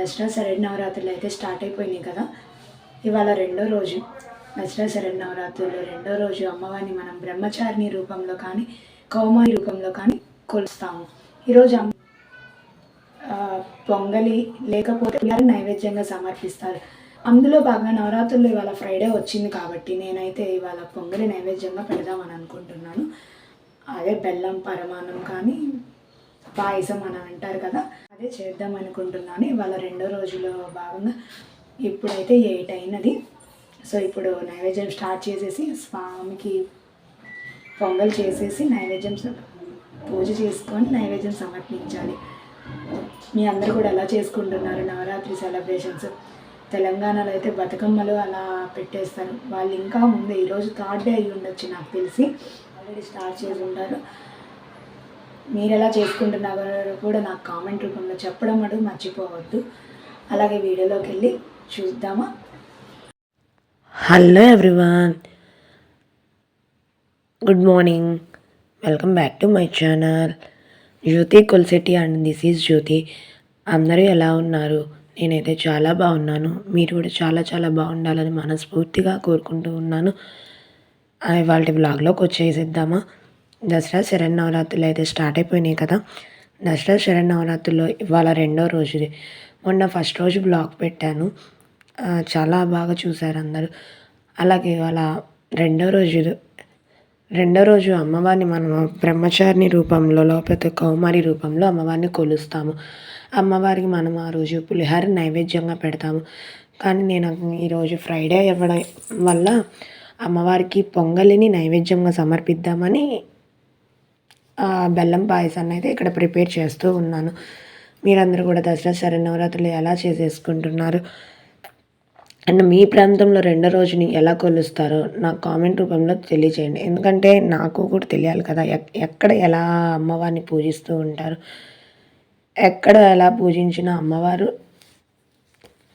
దసరా శరణ్ నవరాత్రులు అయితే స్టార్ట్ అయిపోయినాయి కదా. ఇవాళ రెండో రోజు. దసరా శరణ్ నవరాత్రుల్లో రెండో రోజు అమ్మవారిని మనం బ్రహ్మచారిణి రూపంలో కానీ కౌమారి రూపంలో కానీ కొలుస్తాము. ఈరోజు అమ్మ పొంగలి లేకపోతే నైవేద్యంగా సమర్పిస్తారు. అందులో బాగా నవరాత్రులు ఇవాళ ఫ్రైడే వచ్చింది కాబట్టి నేనైతే ఇవాళ పొంగలి నైవేద్యంగా పెడదామని అనుకుంటున్నాను. అదే బెల్లం పరమాన్నం కానీ పాయసం అని అంటారు కదా అదే చేద్దాం అనుకుంటున్నాను. ఇవాళ రెండో రోజులో భాగంగా ఇప్పుడైతే ఎయిట్ అయినది. సో ఇప్పుడు నైవేద్యం స్టార్ట్ చేసేసి స్వామికి పొంగల్ చేసేసి నైవేద్యం పూజ చేసుకొని నైవేద్యం సమర్పించాలి. మీ అందరూ కూడా ఎలా చేసుకుంటున్నారు నవరాత్రి సెలబ్రేషన్స్? తెలంగాణలో అయితే బతుకమ్మలు అలా పెట్టేస్తారు. వాళ్ళు ఇంకా ముందే ఈరోజు థర్డ్ డే అయ్యి ఉండొచ్చు నాకు తెలిసి. ఆల్రెడీ స్టార్ట్ చేసి ఉంటారు. మీరు ఎలా చేసుకుంటున్నారో కూడా నాకు కామెంట్ రూపంలో చెప్పడం అటు మర్చిపోవద్దు. అలాగే వీడియోలోకి వెళ్ళి చూద్దామా? Hello everyone. Good morning. Welcome back to my channel. Jyothi Kolsetti and this is Jyothi. అందరూ ఎలా ఉన్నారు? నేనైతే చాలా బాగున్నాను. మీరు కూడా చాలా చాలా బాగుండాలని మనస్ఫూర్తిగా కోరుకుంటూ ఉన్నాను. ఇవాళ బ్లాగ్లోకి వచ్చేసేద్దామా? దసరా శరణ్ నవరాత్రులు అయితే స్టార్ట్ అయిపోయినాయి కదా. దసరా శరన్నవరాత్రుల్లో ఇవాళ రెండో రోజుది. మొన్న ఫస్ట్ రోజు బ్లాగ్ పెట్టాను. చాలా బాగా చూశారు అందరూ. అలాగే ఇవాళ రెండో రోజు రెండో రోజు అమ్మవారిని మనము బ్రహ్మచారిని రూపంలో లేకపోతే కౌమారి రూపంలో అమ్మవారిని కొలుస్తాము. అమ్మవారికి మనం ఆ రోజు పులిహార నైవేద్యంగా పెడతాము. కానీ నేను ఈరోజు ఫ్రైడే ఇవ్వడం వల్ల అమ్మవారికి పొంగలిని నైవేద్యంగా సమర్పిద్దామని బెల్లం పాయసాన్ని అయితే ఇక్కడ ప్రిపేర్ చేస్తూ ఉన్నాను. మీరందరూ కూడా దసరా శరణవరాత్రులు ఎలా చేసేసుకుంటున్నారు? అండ్ మీ ప్రాంతంలో రెండో రోజుని ఎలా కొలుస్తారో నాకు కామెంట్ రూపంలో తెలియజేయండి ఎందుకంటే నాకు కూడా తెలియాలి కదా ఎక్- ఎక్కడ ఎలా అమ్మవారిని పూజిస్తూ ఉంటారు? ఎక్కడ ఎలా పూజించిన అమ్మవారు?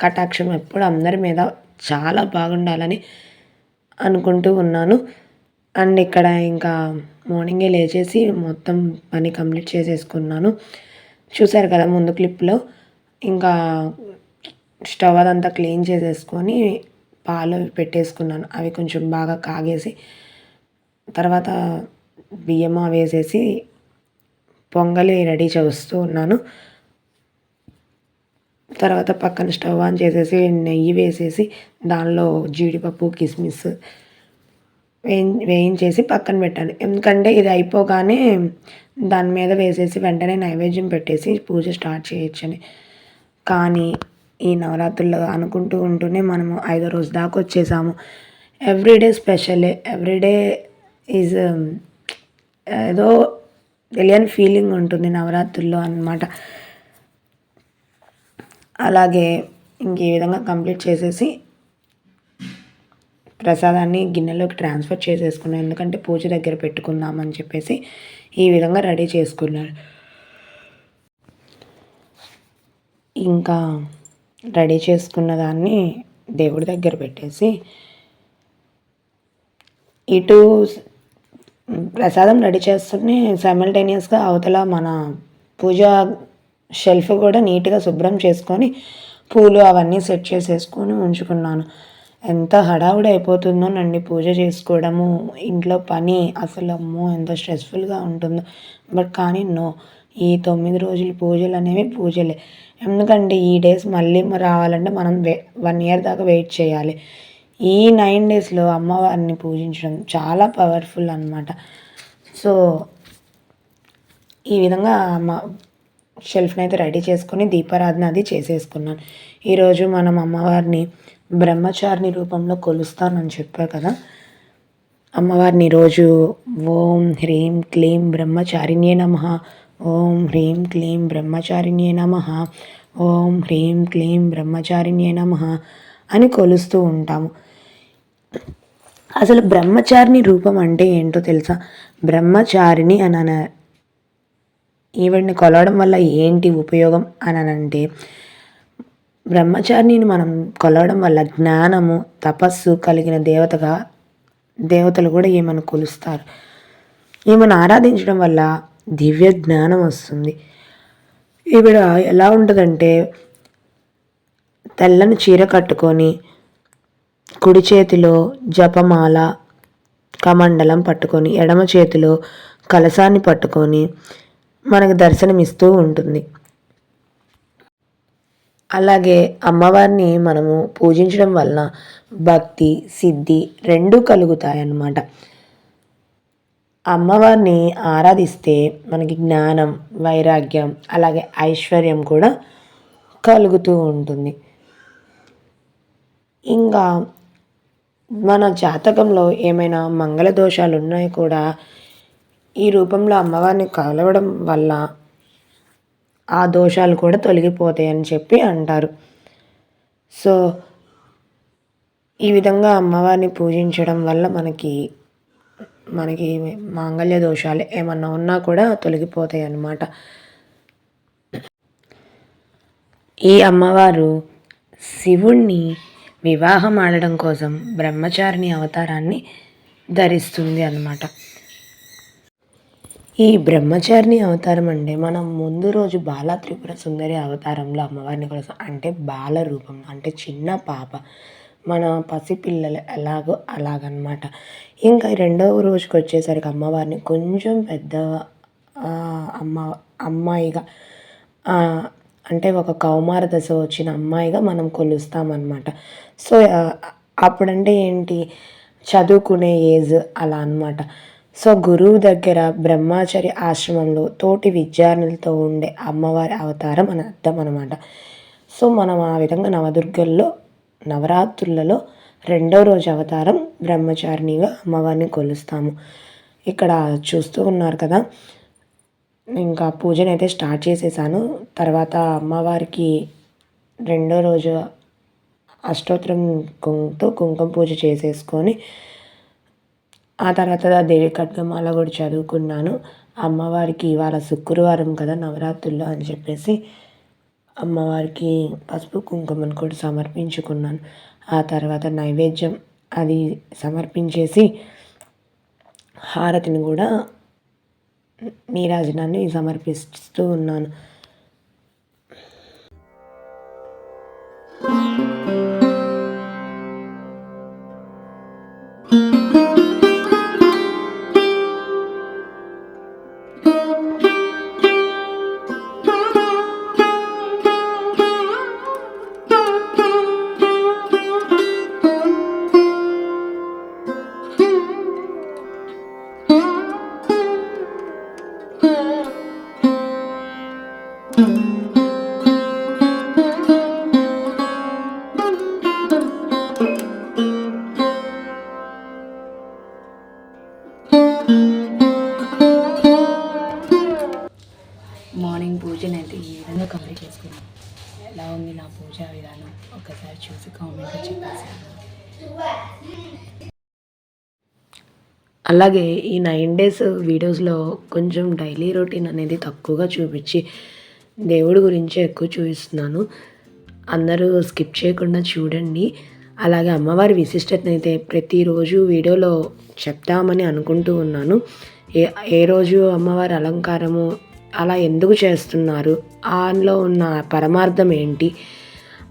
కటాక్షం ఎప్పుడు అందరి మీద చాలా బాగుండాలని అనుకుంటూ ఉన్నాను. అండ్ ఇక్కడ ఇంకా మార్నింగే లేచేసి మొత్తం పని కంప్లీట్ చేసేసుకున్నాను. చూసారు కదా ముందు క్లిప్లో? ఇంకా స్టవ్ అదంతా క్లీన్ చేసేసుకొని పాలు పెట్టేసుకున్నాను. అవి కొంచెం బాగా కాగేసి తర్వాత బియ్యం వేసేసి పొంగలి రెడీ చేస్తూ ఉన్నాను. తర్వాత పక్కన స్టవ్ ఆన్ చేసేసి నెయ్యి వేసేసి దానిలో జీడిపప్పు కిస్మిస్ వేయి వేయించేసి పక్కన పెట్టాను ఎందుకంటే ఇది అయిపోగానే దాని మీద వేసేసి వెంటనే నైవేద్యం పెట్టేసి పూజ స్టార్ట్ చేయొచ్చని. కానీ ఈ నవరాత్రుల్లో అనుకుంటూ ఉంటూనే మనము ఐదో రోజు దాకా వచ్చేసాము. ఎవ్రీడే స్పెషలే ఎవ్రీడే ఈజ్ ఏదో తెలియని ఫీలింగ్ ఉంటుంది నవరాత్రుల్లో అన్నమాట. అలాగే ఇంక ఈ విధంగా కంప్లీట్ చేసేసి ప్రసాదాన్ని గిన్నెలోకి ట్రాన్స్ఫర్ చేసేసుకున్నాను ఎందుకంటే పూజ దగ్గర పెట్టుకుందామని చెప్పేసి ఈ విధంగా రెడీ చేసుకున్నాను ఇంకా రెడీ చేసుకున్న దాన్ని దేవుడి దగ్గర పెట్టేసి ఇటు ప్రసాదం రెడీ చేస్తూనే సైమల్టేనియస్గా అవతల మన పూజ షెల్ఫ్ కూడా నీట్గా శుభ్రం చేసుకొని పూలు అవన్నీ సెట్ చేసేసుకొని ఉంచుకున్నాను. ఎంత హడావుడి అయిపోతుందోనండి పూజ చేసుకోవడము ఇంట్లో పని అసలు అమ్మో ఎంత స్ట్రెస్ఫుల్గా ఉంటుందో. బట్ కానీ నో ఈ తొమ్మిది రోజులు పూజలు అనేవి పూజలే. ఎందుకంటే ఈ డేస్ మళ్ళీ రావాలంటే మనం వే వన్ ఇయర్ దాకా వెయిట్ చేయాలి. ఈ నైన్ డేస్లో అమ్మవారిని పూజించడం చాలా పవర్ఫుల్ అన్నమాట. సో ఈ విధంగా మా షెల్ఫ్ని అయితే రెడీ చేసుకొని దీపారాధన అది చేసేసుకున్నాను. ఈరోజు మనం అమ్మవారిని బ్రహ్మచారిణి రూపంలో కొలుస్తానని చెప్పా కదా. అమ్మవారిని రోజు ఓం హ్రీం క్లీం బ్రహ్మచారిణ్యే నమ. ఓం హ్రీం క్లీం బ్రహ్మచారిణ్యే నమ. ఓం హ్రీం క్లీం బ్రహ్మచారిణ్యే నమ అని కొలుస్తూ ఉంటాము. అసలు బ్రహ్మచారిణి రూపం అంటే ఏంటో తెలుసా? బ్రహ్మచారిణి అని అన ఈవిడ్ని కొలవడం వల్ల ఏంటి ఉపయోగం అని అంటే బ్రహ్మచారిని మనం కొలవడం వల్ల జ్ఞానము తపస్సు కలిగిన దేవతగా దేవతలు కూడా ఈమెను కొలుస్తారు? ఈమెను ఆరాధించడం వల్ల దివ్య జ్ఞానం వస్తుంది. ఈవిడ ఎలా ఉంటుందంటే తెల్లని చీర కట్టుకొని కుడి చేతిలో జపమాల కమండలం పట్టుకొని ఎడమ చేతిలో కలసాన్ని పట్టుకొని మనకు దర్శనమిస్తూ ఉంటుంది. అలాగే అమ్మవారిని మనము పూజించడం వలన భక్తి సిద్ధి రెండూ కలుగుతాయన్నమాట. అమ్మవారిని ఆరాధిస్తే మనకి జ్ఞానం వైరాగ్యం అలాగే ఐశ్వర్యం కూడా కలుగుతూ ఉంటుంది. ఇంకా మన జాతకంలో ఏమైనా మంగళ దోషాలు ఉన్నాయి కూడా ఈ రూపంలో అమ్మవారిని కలవడం వల్ల ఆ దోషాలు కూడా తొలగిపోతాయి అని చెప్పి అంటారు. సో ఈ విధంగా అమ్మవారిని పూజించడం వల్ల మనకి మనకి మాంగళ్య దోషాలు ఏమన్నా ఉన్నా కూడా తొలగిపోతాయి అన్నమాట ఈ అమ్మవారు శివుణ్ణి వివాహం ఆడడం కోసం బ్రహ్మచారిణి అవతారాన్ని ధరిస్తుంది అన్నమాట. ఈ బ్రహ్మచారిణి అవతారం అంటే మనం ముందు రోజు బాల త్రిపుర సుందరి అవతారంలో అమ్మవారిని కోసం అంటే బాల రూపం అంటే చిన్న పాప. మన పసిపిల్లలు ఎలాగో అలాగనమాట. ఇంకా రెండవ రోజుకి వచ్చేసరికి అమ్మవారిని కొంచెం పెద్ద అమ్మ అమ్మాయిగా అంటే ఒక కౌమార దశ వచ్చిన అమ్మాయిగా మనం కొలుస్తామన్నమాట సో అప్పుడంటే ఏంటి? చదువుకునే ఏజ్ అలా అన్నమాట. సో గురువు దగ్గర బ్రహ్మాచారి ఆశ్రమంలో తోటి విద్యార్థులతో ఉండే అమ్మవారి అవతారం అని అర్థం అనమాట సో మనం ఆ విధంగా నవదుర్గల్లో నవరాత్రులలో రెండో రోజు అవతారం బ్రహ్మచారిణిగా అమ్మవారిని కొలుస్తాము. ఇక్కడ చూస్తూ ఉన్నారు కదా ఇంకా పూజను అయితే స్టార్ట్ చేసేసాను. తర్వాత అమ్మవారికి రెండో రోజు అష్టోత్తరంతో కుంకుమ పూజ చేసేసుకొని ఆ తర్వాత దేవి ఖడ్గమాల కూడా చదువుకున్నాను. అమ్మవారికి ఇవాళ శుక్రవారం కదా నవరాత్రుల్లో అని చెప్పేసి అమ్మవారికి పసుపు కుంకుమను కూడా సమర్పించుకున్నాను. ఆ తర్వాత నైవేద్యం అది సమర్పించేసి హారతిని కూడా నీరాజనాన్ని సమర్పిస్తూ ఉన్నాను. మార్నింగ్ పూజను అయితే ఈ విధంగా కంప్లీట్ చేసుకున్నాను ఎలా ఉంది నా పూజా విధానం? ఒకసారి చూసి కామెంట్ చెప్పేసాను అలాగే ఈ నైన్ డేస్ వీడియోస్లో కొంచెం డైలీ రొటీన్ అనేది తక్కువగా చూపించి దేవుడి గురించి ఎక్కువ చూపిస్తున్నాను. అందరూ స్కిప్ చేయకుండా చూడండి. అలాగే అమ్మవారి విశిష్టతను అయితే ప్రతిరోజు వీడియోలో చెప్తామని అనుకుంటూ ఉన్నాను. ఏ ఏ రోజు అమ్మవారి అలంకారము అలా ఎందుకు చేస్తున్నారు? అందులో ఉన్న పరమార్థం ఏంటి?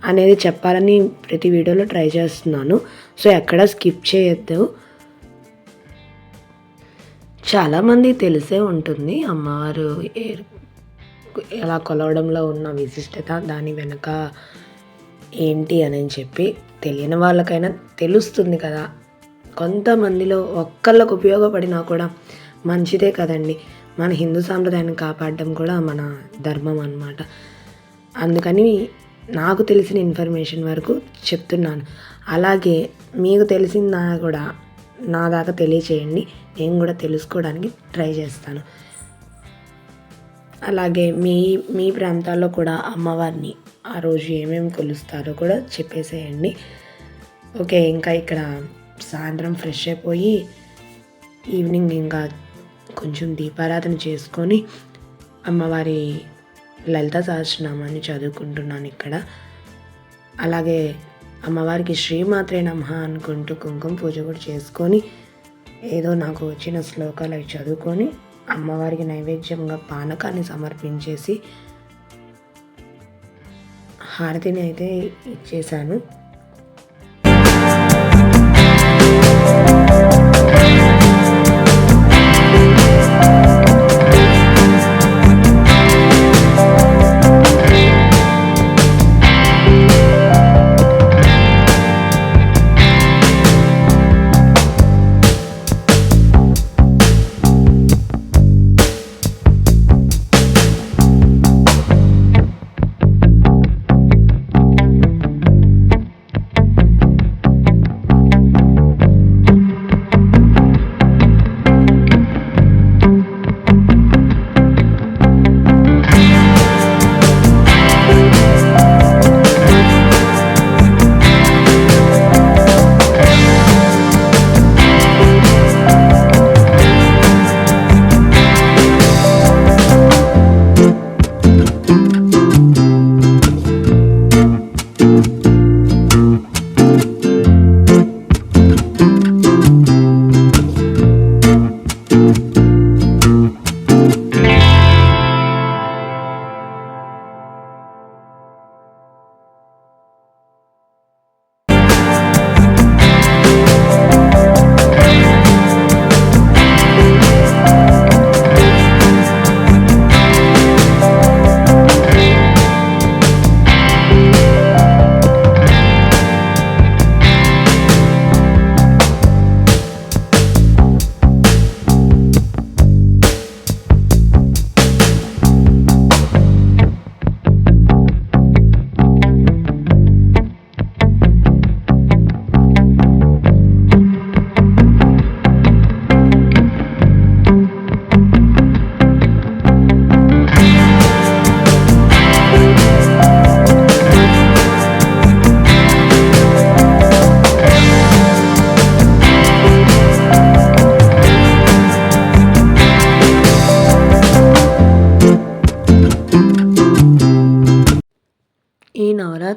అనేది చెప్పాలని ప్రతి వీడియోలో ట్రై చేస్తున్నాను. సో ఎక్కడ స్కిప్ చేయొద్దు. చాలామంది తెలిసే ఉంటుంది అమ్మవారు ఎలా కొలవడంలో ఉన్న విశిష్టత దాని వెనుక ఏంటి అని చెప్పి తెలియని వాళ్ళకైనా తెలుస్తుంది కదా. కొంతమందిలో ఒక్కళ్ళకు ఉపయోగపడినా కూడా మంచిదే కదండి. మన హిందూ సాంప్రదాయాన్ని కాపాడడం కూడా మన ధర్మం అన్నమాట. అందుకని నాకు తెలిసిన ఇన్ఫర్మేషన్ వరకు చెప్తున్నాను. అలాగే మీకు తెలిసిందా కూడా నా దాకా తెలియచేయండి. నేను కూడా తెలుసుకోవడానికి ట్రై చేస్తాను. అలాగే మీ మీ ప్రాంతాల్లో కూడా అమ్మవారిని ఆ రోజు ఏమేమి కొలుస్తారో కూడా చెప్పేసేయండి. ఓకే ఇంకా ఇక్కడ సాయంత్రం ఫ్రెష్ అయిపోయి ఈవినింగ్ ఇంకా కొంచెం దీపారాధన చేసుకొని అమ్మవారి లలిత సహస్రనామాన్ని చదువుకుంటున్నాను ఇక్కడ. అలాగే అమ్మవారికి శ్రీమాత్రే నమః అనుకుంటూ కుంకుమ పూజ కూడా చేసుకొని ఏదో నాకు వచ్చిన శ్లోకాలు అవి చదువుకొని అమ్మవారికి నైవేద్యంగా పానకాన్ని సమర్పించేసి హారతిని అయితే ఇచ్చేసాను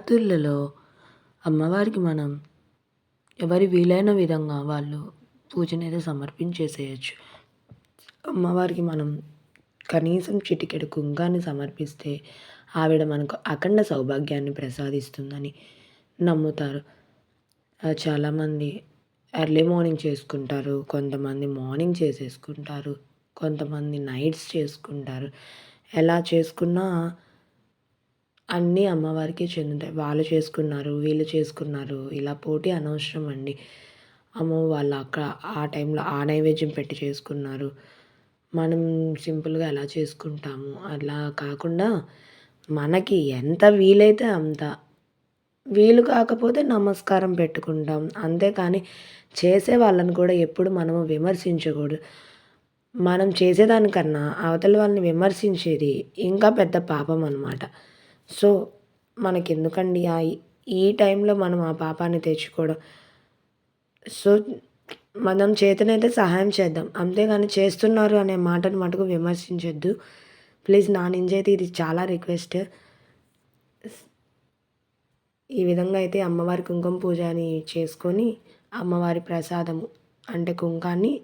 రాత్రులలో అమ్మవారికి మనం ఎవరి వీలైన విధంగా వాళ్ళు పూజనైతే సమర్పించేసేయచ్చు. అమ్మవారికి మనం కనీసం చిటికెడు కుంకాన్ని సమర్పిస్తే ఆవిడ మనకు అఖండ సౌభాగ్యాన్ని ప్రసాదిస్తుందని నమ్ముతారు. చాలామంది ఎర్లీ మార్నింగ్ చేసుకుంటారు కొంతమంది మార్నింగ్ చేసేసుకుంటారు కొంతమంది నైట్స్ చేసుకుంటారు. ఎలా చేసుకున్నా అన్నీ అమ్మవారికే చెందుతాయి. వాళ్ళు చేసుకున్నారు వీళ్ళు చేసుకున్నారు. ఇలా పోటీ అనవసరం అండి. అమ్మో వాళ్ళు అక్కడ ఆ టైంలో ఆ నైవేద్యం పెట్టి చేసుకున్నారు. మనం సింపుల్గా ఎలా చేసుకుంటాము? అలా కాకుండా మనకి ఎంత వీలైతే అంత వీలు కాకపోతే నమస్కారం పెట్టుకుంటాం. అంతేకాని చేసే వాళ్ళని కూడా ఎప్పుడు మనము విమర్శించకూడదు. మనం చేసేదానికన్నా అవతల వాళ్ళని విమర్శించేది ఇంకా పెద్ద పాపం అనమాట సో మనకెందుకండి ఆ ఈ టైంలో మనం ఆ పాపాన్ని తెచ్చుకోవడం? సో మనం చేతనైతే సహాయం చేద్దాం. అంతేగాని చేస్తున్నారు అనే మాటను మటుకు విమర్శించొద్దు. ప్లీజ్ నా నుంచి అయితే ఇది చాలా రిక్వెస్ట్. ఈ విధంగా అయితే అమ్మవారి కుంకుమ పూజ అని చేసుకొని అమ్మవారి ప్రసాదము అంటే కుంకాన్ని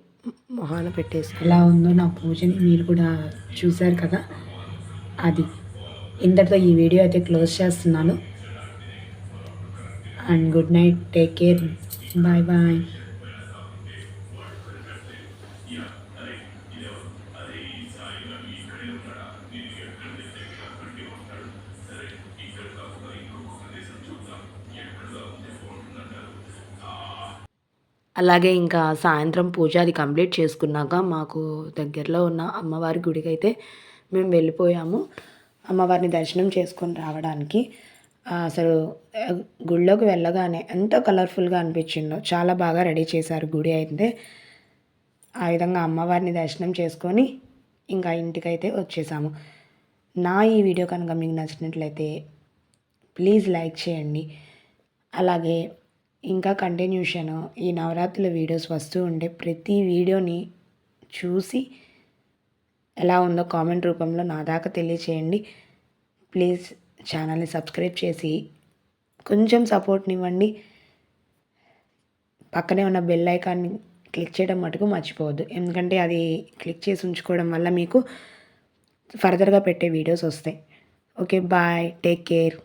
మొహాన పెట్టేసి ఎలా ఉందో నా పూజని మీరు కూడా చూశారు కదా? అది ఇంతటితో ఈ వీడియో అయితే క్లోజ్ చేస్తున్నాను. And good night take care bye bye అలాగే ఇంకా సాయంత్రం పూజ అది కంప్లీట్ చేసుకున్నాక మాకు దగ్గరలో ఉన్న అమ్మవారి గుడికి అయితే మేము వెళ్ళిపోయాము. అమ్మవారిని దర్శనం చేసుకొని రావడానికి అసలు గుళ్ళోకి వెళ్ళగానే ఎంత కలర్ఫుల్గా అనిపించిందో చాలా బాగా రెడీ చేశారు గుడి అయితే. ఆ విధంగా అమ్మవారిని దర్శనం చేసుకొని ఇంకా ఇంటికైతే వచ్చేసాము. నా ఈ వీడియో కనుక మీకు నచ్చినట్లయితే ప్లీజ్ లైక్ చేయండి. అలాగే ఇంకా కంటిన్యూషన్ ఈ నవరాత్రుల వీడియోస్ వస్తూ ఉంటే ప్రతి వీడియోని చూసి ఎలా ఉందో కామెంట్ రూపంలో నా దాకా తెలియచేయండి. ప్లీజ్ ఛానల్ని సబ్స్క్రైబ్ చేసి కొంచెం సపోర్ట్నివ్వండి. పక్కనే ఉన్న బెల్ ఐకాన్ని క్లిక్ చేయడం మటుకు మర్చిపోవద్దు. ఎందుకంటే అది క్లిక్ చేసి ఉంచుకోవడం వల్ల మీకు ఫర్దర్గా పెట్టే వీడియోస్ వస్తాయి. Okay bye take care.